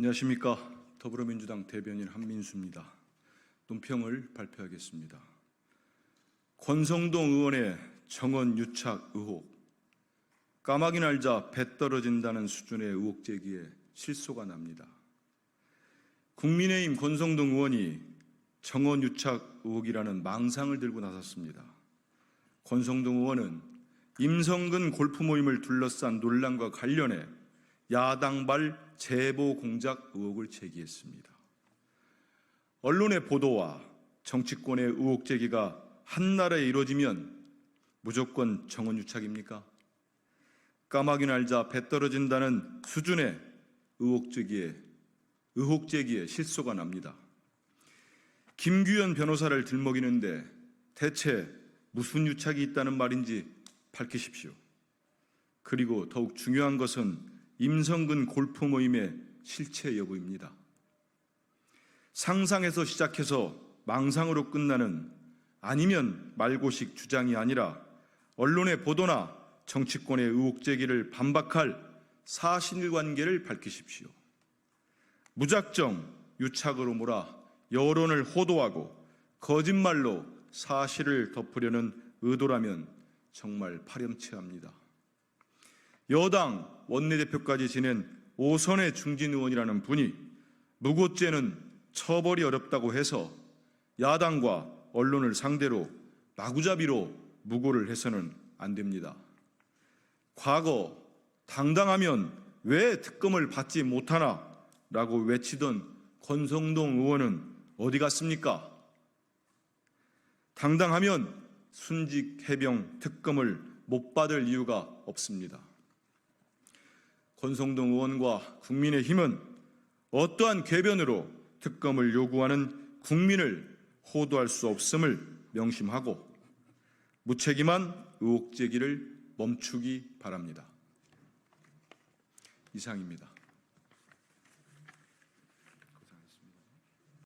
안녕하십니까 더불어민주당 대변인 한민수입니다. 논평을 발표하겠습니다. 권성동 의원의 정원 유착 의혹 까마귀 날자 배 떨어진다는 수준의 의혹 제기에 실소가 납니다. 국민의힘 권성동 의원이 정원 유착 의혹이라는 망상을 들고 나섰습니다. 권성동 의원은 임성근 골프 모임을 둘러싼 논란과 관련해 야당발 제보 공작 의혹을 제기했습니다. 언론의 보도와 정치권의 의혹 제기가 한나라에 이루어지면 무조건 정원 유착입니까? 까마귀 날자 배 떨어진다는 수준의 의혹 제기에 의혹 제기에 실소가 납니다. 김규현 변호사를 들먹이는데 대체 무슨 유착이 있다는 말인지 밝히십시오. 그리고 더욱 중요한 것은 임성근 골프 모임의 실체 여부입니다. 상상에서 시작해서 망상으로 끝나는 아니면 말고식 주장이 아니라 언론의 보도나 정치권의 의혹 제기를 반박할 사실관계를 밝히십시오. 무작정 유착으로 몰아 여론을 호도하고 거짓말로 사실을 덮으려는 의도라면 정말 파렴치합니다. 여당 원내대표까지 지낸 오선의 중진 의원이라는 분이 무고죄는 처벌이 어렵다고 해서 야당과 언론을 상대로 마구잡이로 무고를 해서는 안 됩니다. 과거 당당하면 왜 특검을 받지 못하나 라고 외치던 권성동 의원은 어디 갔습니까? 당당하면 순직 해병 특검을 못 받을 이유가 없습니다. 권성동 의원과 국민의힘은 어떠한 궤변으로 특검을 요구하는 국민을 호도할 수 없음을 명심하고 무책임한 의혹 제기를 멈추기 바랍니다. 이상입니다.